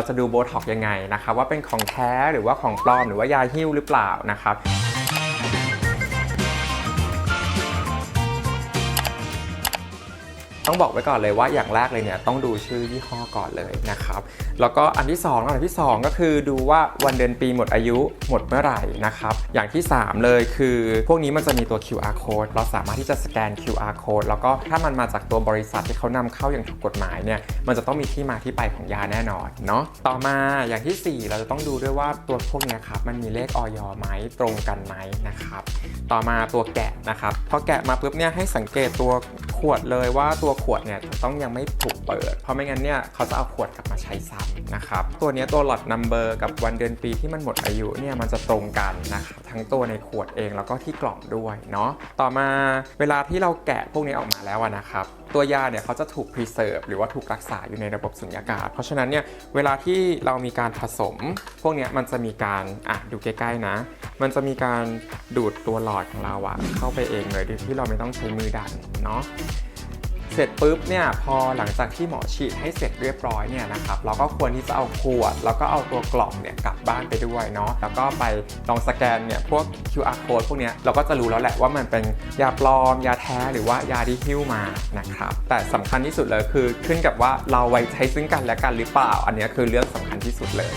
เราจะดูโบท็อกยังไงนะครับว่าเป็นของแท้หรือว่าของปลอมหรือว่ายาหิ้วหรือเปล่านะครับ ต้องบอกไว้ก่อนเลยว่าอย่างแรกเลยเนี่ยต้องดูชื่อยี่ห้อก่อนเลยนะครับแล้วก็อันที่2อันที่ 2 ก็คือดูว่าวันเดือนปีหมดอายุหมดเมื่อไหร่นะครับอย่างที่ 3 เลยคือพวกนี้มันจะมีตัว QR code เราสามารถที่จะสแกน QR code แล้วก็ถ้ามันมาจากตัวบริษัทที่เขานำเข้าอย่างถูกกฎหมายเนี่ยมันจะต้องมีที่มาที่ไปของยาแน่นอนเนาะต่อมาอย่างทีสี่4 เราจะต้องดูด้วยว่าตัวพวกเนี้ยครับมันมีเลขออยไหมตรงกันไหมนะครับต่อมาตัวแกะนะครับพอแกะมาปุ๊บเนี่ยให้สังเกตตัว ขวดเลยว่าตัวขวดเนี่ยต้องยังไม่ถูกเปิด เพราะไม่งั้นเนี่ยเขาจะเอาขวดกลับมาใช้ซ้ำนะครับ ตัวนี้ตัวหลอดนัมเบอร์กับวันเดือนปีที่มันหมดอายุเนี่ยมันจะตรงกันนะครับ ทั้งตัวในขวดเองแล้วก็ที่กล่องด้วยเนาะต่อมาเวลาที่เราแกะพวกนี้ออกมาแล้วนะครับตัวยาเนี่ยเขาจะถูก preserve หรือว่าถูกรักษาอยู่ในระบบสุญญากาศ เพราะฉะนั้นเนี่ยเวลาที่เรามีการผสม พวกนี้มันจะมีการอะดูใกล้ๆนะ มันจะมีการดูดตัวหลอดของเราอะเข้าไปเองเลยโดยที่เราไม่ต้องใช้มือดันเนาะ เสร็จปุ๊บเนี่ยพอหลังจากที่หมอฉีดให้เสร็จเรียบร้อยเนี่ยนะครับเราก็ควรที่จะเอาขวด แล้วก็เอาตัวกล่องเนี่ยกลับบ้านไปด้วยเนาะแล้วก็ไปลองสแกนเนี่ยพวก QR code พวกเนี้ยเราก็จะรู้แล้วแหละว่ามันเป็นยาปลอม ยาแท้หรือว่ายาที่หิ้วมานะครับแต่สำคัญที่สุดเลยคือขึ้นกับว่าเราไว้ใช้ซึ่งกันและกันหรือเปล่า อันนี้คือเรื่องสำคัญที่สุดเลย